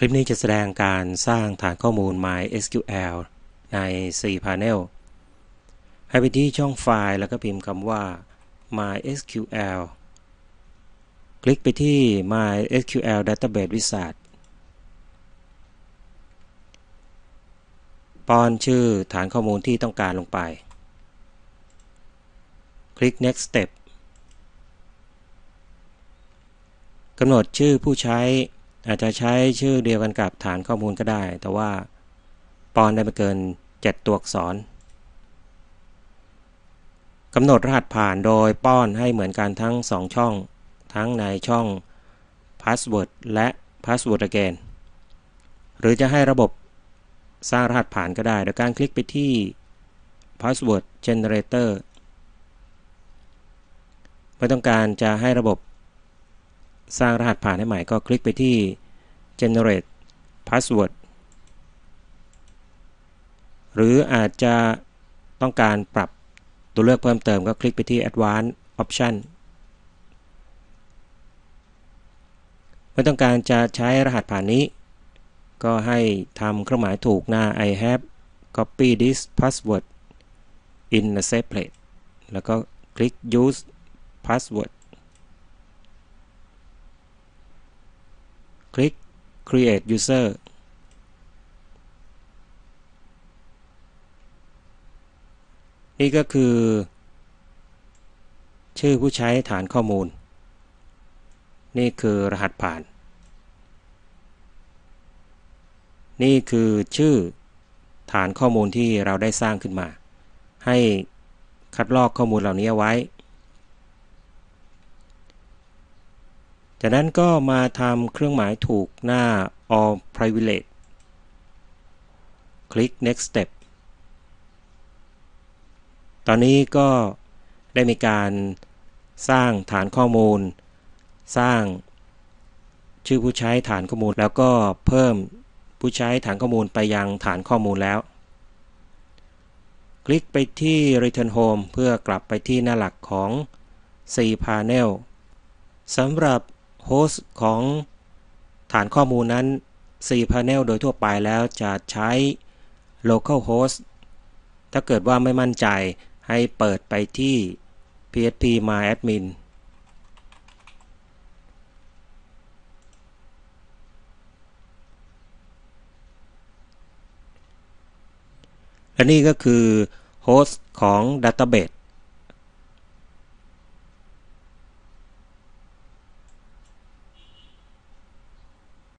คลิปนี้จะแสดงการสร้างฐานข้อมูล MySQL ใน cPanel ให้ไปที่ช่องไฟล์แล้วก็พิมพ์คำว่า MySQL คลิกไปที่ MySQL Database Wizard ป้อนชื่อฐานข้อมูลที่ต้องการลงไป คลิก Next Step กำหนดชื่อผู้ใช้ อาจจะใช้ชื่อเดียวกันกับฐานข้อมูลก็ได้ แต่ว่าปอนได้ไม่เกิน 7 ตัวอักษรกำหนดรหัสผ่านโดยป้อนให้เหมือนกันทั้ง 2 ช่อง ทั้งในช่อง password และ password again หรือจะให้ระบบสร้างรหัสผ่านก็ได้ โดยการคลิกไปที่ password generator ไม่ต้องการจะให้ระบบ สร้างรหัสผ่านให้ใหม่ก็คลิกไปที่ generate password หรืออาจจะต้องการปรับตัวเลือกเพิ่มเติมก็คลิกไปที่ advanced option ไม่ต้องการจะใช้รหัสผ่านนี้ ก็ให้ทำเครื่องหมายถูกหน้า I have copy this password in a safe place แล้วก็คลิก use password ลิก create user นี่ก็คือ ชื่อผู้ใช้ฐานข้อมูล นี่คือรหัสผ่าน นี่คือชื่อฐานข้อมูลที่เราได้สร้างขึ้นมา ให้คัดลอกข้อมูลเหล่านี้ไว้ จากนั้นก็มาทำเครื่องหมายถูกหน้า all privilege คลิก next step ตอนนี้ก็ได้มีการสร้างฐานข้อมูล สร้างชื่อผู้ใช้ฐานข้อมูล แล้วก็เพิ่มผู้ใช้ฐานข้อมูลไปยังฐานข้อมูลแล้ว คลิกไปที่ Return Home เพื่อกลับไปที่หน้าหลักของ cPanel สำหรับ โฮสต์ของฐานข้อมูลนั้น cPanel โดยทั่วไปแล้วจะใช้ localhost ถ้าเกิดว่าไม่มั่นใจให้เปิดไปที่ php myadmin และนี่ก็คือโฮสต์ของ Database